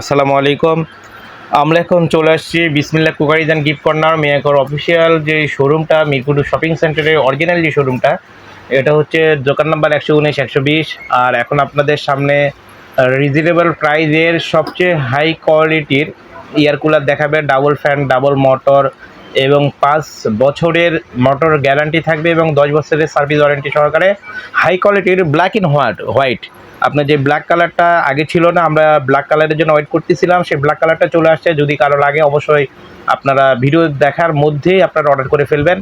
আসসালামু আলাইকুম। আমরা এখন চলে আসছি Bismillah crockeries and gift corner মেয়াকর official যে শোরুমটা মিরপুর শপিং সেন্টারের অরিজিনাল যে শোরুমটা এটা হচ্ছে দোকান নাম্বার একশো উনিশ, একশো বিশ। আর এখন আপনাদের সামনে রিজনেবল প্রাইজের সবচেয়ে হাই কোয়ালিটির এয়ার কুলার দেখাবে ডাবল ফ্যান ডাবল মোটর এবং পাঁচ বছরের মোটর গ্যারান্টি থাকবে এবং দশ বছরের সার্ভিস ওয়ারেন্টি সহকারে হাই কোয়ালিটির ব্ল্যাক ইন হোয়াইট হোয়াইট আপনার যে ব্ল্যাক কালারটা আগে ছিল না, আমরা ব্ল্যাক কালারের জন্য ওয়েট করতেছিলাম, সেই ব্ল্যাক কালারটা চলে আসছে। যদি কারও লাগে, অবশ্যই আপনারা ভিডিও দেখার মধ্যেই আপনারা অর্ডার করে ফেলবেন।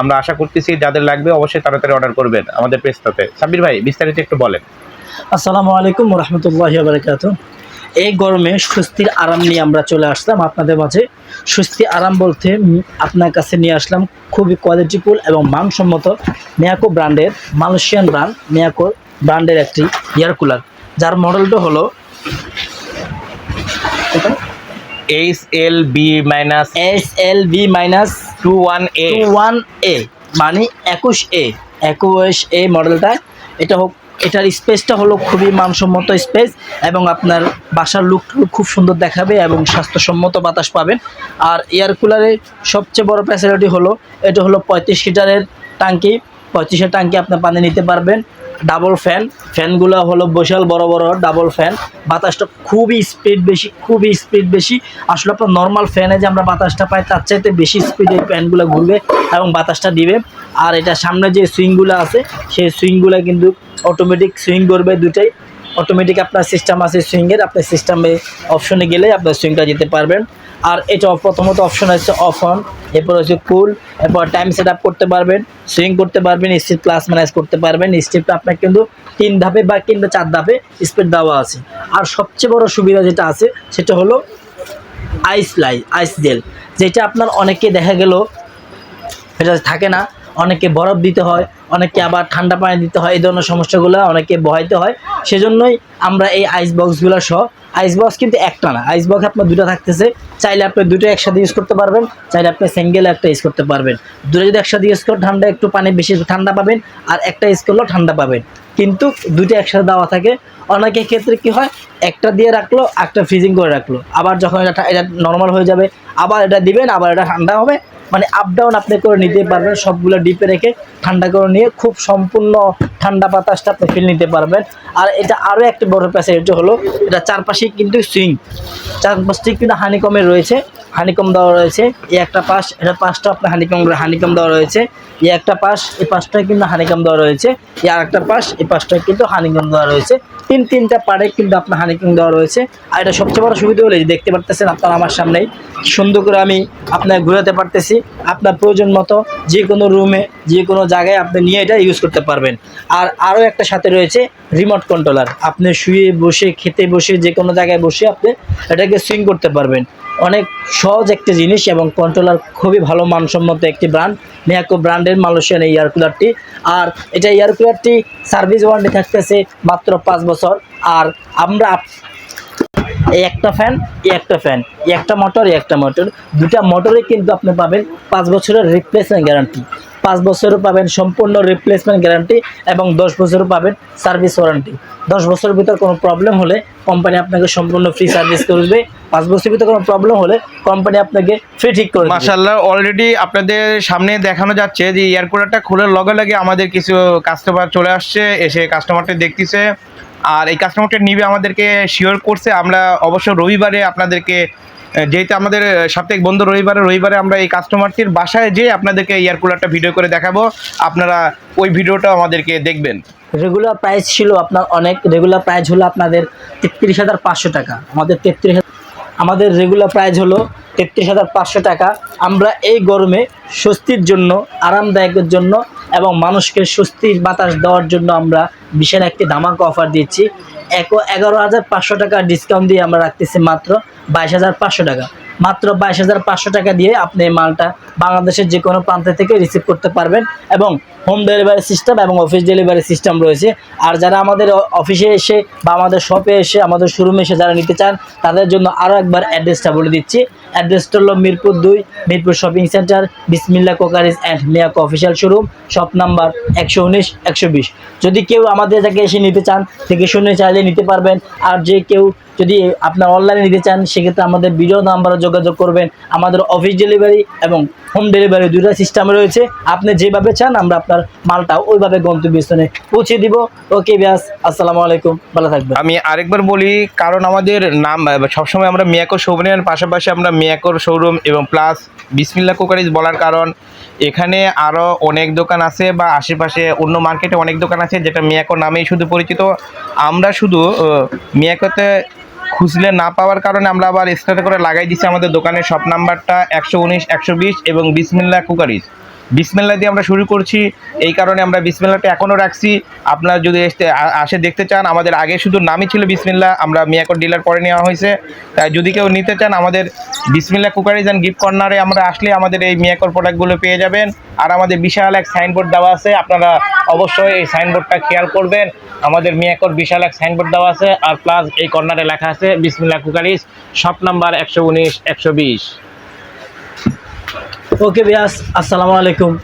আমরা আশা করতেছি যাদের লাগবে, অবশ্যই তাড়াতাড়ি অর্ডার করবেন আমাদের পেজটাতে। সাব্বির ভাই, বিস্তারিত একটু বলেন। আসসালামু আলাইকুম রহমতুল্লাহ বারকাত এই গরমে স্বস্তির আরাম নিয়ে আমরা চলে আসলাম আপনাদের মাঝে। স্বস্তি আরাম বলতে আপনার কাছে নিয়ে আসলাম খুবই কোয়ালিটিফুল এবং মানসম্মত মেয়াকো ব্র্যান্ডের মালয়েশিয়ান ব্র্যান্ড মিয়াকো ব্র্যান্ডের একটি এয়ার কুলার যার মডেলটা হলো H L B minus S L B minus two one A two one A মানে একুশ এ একুশ এ মডেলটা এটা হোক এটার স্পেসটা হলো খুবই মানসম্মত স্পেস এবং আপনার বাসার লুক খুব সুন্দর দেখাবে এবং স্বাস্থ্যসম্মত বাতাস পাবেন। আর এয়ার কুলারের সবচেয়ে বড় ফ্যাসিলিটি হলো, এটা হলো পঁয়ত্রিশ লিটারের টাঙ্কি পঁয়ত্রিশের টাঙ্কি আপনি পানি নিতে পারবেন। ডাবল ফ্যান ফ্যানগুলো হলো বিশাল বড় বড় ডাবল ফ্যান বাতাসটা খুবই স্পিড বেশি, খুবই স্পিড বেশি। আসলে আপনার নর্মাল ফ্যানে যে আমরা বাতাসটা পাই, তার চাইতে বেশি স্পিডে ফ্যানগুলো ঘুরবে এবং বাতাসটা দিবে। আর এটা সামনে যে সুইংগুলো আছে, সেই সুইংগুলো কিন্তু অটোমেটিক সুইং করবে দুটাই। অটোমেটিক আপনার সিস্টেম আছে সুইংয়ের আপনার সিস্টেমে অপশনে গেলে আপনার সুইংটা যেতে পারবেন। আর এটা প্রথমত অপশন আছে অফ অন এরপর হচ্ছে কুল এরপর টাইম সেট আপ করতে পারবেন, সুইং করতে পারবেন স্পিড প্লাস মাইনাস করতে পারবেন। স্টেপটা আপনার কিন্তু তিন ধাপে বা কিংবা চার ধাপে স্পিড দেওয়া আছে। আর সবচেয়ে বড় সুবিধা যেটা আছে, সেটা হলো আইস লাই আইস জেল যেটা আপনার অনেকে দেখা গেল, এটা থাকে না অনেকে বরফ দিতে হয় অনেকে আবার ঠান্ডা পানি দিতে হয়, এই ধরনের সমস্যাগুলো অনেকে বহাইতে হয়। সেজন্যই আমরা এই আইস বক্সগুলো সহ আইস বক্স কিন্তু একটা না আইস বক্স আপনার দুটো থাকতেছে। চাইলে আপনি দুটো একসাথে ইউজ করতে পারবেন, চাইলে আপনি সিঙ্গেল একটা ইউজ করতে পারবেন। দুটো যদি একসাথে ইউজ করেন, ঠান্ডা একটু পানি বেশি ঠান্ডা পাবেন, আর একটা ইউজ করলেও ঠান্ডা পাবেন। কিন্তু দুটো একসাথে দেওয়া থাকে। অনেকের ক্ষেত্রে কি হয়, একটা দিয়ে রাখল, একটা ফ্রিজিং করে রাখল। আবার যখন এটা এটা নর্মাল হয়ে যাবে, আবার এটা দিবেন, আবার এটা ঠান্ডা হবে মানে আপ ডাউন আপনি করে নিতে পারবেন, সবগুলো ডিপে রেখে ঠান্ডা করে নিয়ে খুব সম্পূর্ণ ঠান্ডা বাতাসটা আপনি ফিল নিতে পারবেন। আর এটা আরও একটা বড় প্যাসেজ হলো, এটা চারপাশে কিন্তু সুইং চারপাশটি কিন্তু হানিকমে রয়েছে। হানিকম দেওয়া রয়েছে। এই একটা পাশ, এটা পাশটা আপনার হানিকম হানিকম দেওয়া রয়েছে। এই একটা পাশ, এই পাশটায় কিন্তু হানিকম দেওয়া রয়েছে। এই আর একটা পাশ, এই পাশটায় কিন্তু হানিকম দেওয়া রয়েছে। তিন তিনটা পাড়ে কিন্তু আপনার হানিকম দেওয়া রয়েছে। আর এটা সবচেয়ে বড় সুবিধা হলো দেখতে পারতেছেন আপনার আমার সামনেই, সুন্দর করে আমি আপনার ঘুরাতে পারতেছি। আপনার প্রয়োজন মতো যে কোনো রুমে যে কোনো জায়গায় আপনি নিয়ে এটা ইউজ করতে পারবেন। আর আরও একটা সাথে রয়েছে রিমোট কন্ট্রোলার আপনি শুয়ে বসে, খেতে বসে যে কোনো জায়গায় বসে আপনি এটাকে সুইং করতে পারবেন। অনেক সহজ একটি জিনিস এবং কন্ট্রোলার খুবই ভালো, মানসম্মত একটি ব্র্যান্ড মেয়াকো ব্র্যান্ডের মালয়েশিয়ান এই এয়ার কুলারটি আর এটা এয়ার কুলারটি সার্ভিস ওয়ারেন্টি থাকতেছে মাত্র পাঁচ বছর। আর আমরা এই একটা ফ্যান এই একটা ফ্যান একটা মোটর একটা মোটর দুটা মোটরে কিন্তু আপনি পাবেন পাঁচ বছরের রিপ্লেসমেন্ট গ্যারান্টি পাঁচ বছরও পাবেন সম্পূর্ণ রিপ্লেসমেন্ট গ্যারান্টি এবং দশ বছরও পাবেন সার্ভিস ওয়ারেন্টি দশ বছরের ভিতর কোনো প্রবলেম হলে কোম্পানি আপনাকে সম্পূর্ণ ফ্রি সার্ভিস করবে পাঁচ বছরের ভিতরে কোনো প্রবলেম হলে কোম্পানি আপনাকে ফ্রি ঠিক করবে মাসাল্লাহ অলরেডি আপনাদের সামনে দেখানো যাচ্ছে যে এয়ার কুলারটা খোলার লগে লগে আমাদের কিছু কাস্টমার চলে আসছে, এসে কাস্টমারটা দেখতেছে। আর এই কাস্টমারটা নিবে আমাদেরকে শিওর করছে। আমরা অবশ্য রবিবারে আপনাদেরকে যেহেতু আমাদের সাপ্তাহিক বন্ধ রবিবারে রবিবারে আমরা এই কাস্টমারটির বাসায় যেয়ে আপনাদেরকে এয়ার কুলারটা ভিডিও করে দেখাবো। আপনারা ওই ভিডিওটা আমাদেরকে দেখবেন। রেগুলার প্রাইস ছিল আপনার অনেক রেগুলার প্রাইস হলো আপনাদের তেত্রিশ হাজার পাঁচশো টাকা। আমাদের তেত্রিশ আমাদের রেগুলার প্রাইস হলো তেত্রিশ হাজার পাঁচশো টাকা। আমরা এই গরমে স্বস্তির জন্য, আরামদায়কের জন্য এবং মানুষকে স্বস্তির বাতাস দেওয়ার জন্য আমরা বিশাল একটি ধামাকা অফার দিচ্ছি এক এগারো হাজার পাঁচশো টাকা ডিসকাউন্ট দিয়ে আমরা রাখতেছি মাত্র বাইশ হাজার পাঁচশো টাকা। মাত্র বাইশ হাজার পাঁচশো টাকা দিয়ে আপনি এই মালটা বাংলাদেশের যে কোনো প্রান্ত থেকে রিসিভ করতে পারবেন এবং হোম ডেলিভারি সিস্টেম এবং অফিস ডেলিভারি সিস্টেম রয়েছে। আর যারা আমাদের অফিসে এসে বা আমাদের শপে এসে, আমাদের শোরুমে এসে যারা নিতে চান, তাদের জন্য আরও একবার অ্যাড্রেসটা বলে দিচ্ছি। অ্যাড্রেসটা হলো মিরপুর দুই, Mirpur shopping centre Bismillah crockeries and Miyako official showroom shop number একশো উনিশ, একশো বিশ। যদি কেউ আমাদের থেকে এসে নিতে চান, থেকে শুনে চাইলে নিতে পারবেন। আর যে কেউ যদি আপনার অনলাইনে নিতে চান, সেক্ষেত্রে আমাদের ভিডিও নাম্বারে যোগাযোগ করবেন। আমাদের অফিস ডেলিভারি এবং হোম ডেলিভারি দুইটা সিস্টেম রয়েছে। আপনি যেভাবে চান, আমরা আপনার মালটা ওইভাবে গন্তব্যস্থানে পৌঁছে দিব। ওকে ব্যাস, আসসালামু আলাইকুম। ভালো থাকবেন। আমি আরেকবার বলি, কারণ আমাদের নাম সবসময় আমরা মিয়াকোর শোরুমের পাশাপাশি আমরা মিয়াকোর শোরুম এবং প্লাস বিসমিল্লা কুকারিজ বলার কারণ, এখানে আরও অনেক দোকান আছে বা আশেপাশে অন্য মার্কেটে অনেক দোকান আছে যেটা মিয়াকোর নামেই শুধু পরিচিত। আমরা শুধু মিয়াকোতে খুঁজলে না পাওয়ার কারণে আমরা আবার এক্সট্রা করে লাগাই দিচ্ছি আমাদের দোকানের শপ নাম্বারটা একশো উনিশ, একশো বিশ এবং বিসমিল্লা কুকারিজ। বিসমিল্লা দিয়ে আমরা শুরু করছি। এই কারণে আমরা বিসমিল্লাটা এখনও রাখছি। আপনারা যদি এসে আসে দেখতে চান, আমাদের আগে শুধু নামই ছিল বিসমিল্লা, আমরা মিয়াকোর ডিলার পরে নেওয়া হয়েছে। তাই যদি কেউ নিতে চান, আমাদের বিসমিল্লা কুকারিজ অ্যান্ড গিফট কর্নারে আমরা আসলে আমাদের এই মিয়াকোর প্রোডাক্টগুলো পেয়ে যাবেন। আর আমাদের বিশাল এক সাইনবোর্ড দেওয়া আছে, আপনারা অবশ্যই এই সাইনবোর্ডটা খেয়াল করবেন। আমাদের মিয়াকোর বিশাল এক সাইনবোর্ড দেওয়া আছে, আর প্লাস এই কর্নারে লেখা আছে বিসমিল্লা কুকারিজ, শপ নাম্বার একশো উনিশ, একশো বিশ। ওকে ব্যাস আসসালামু আলাইকুম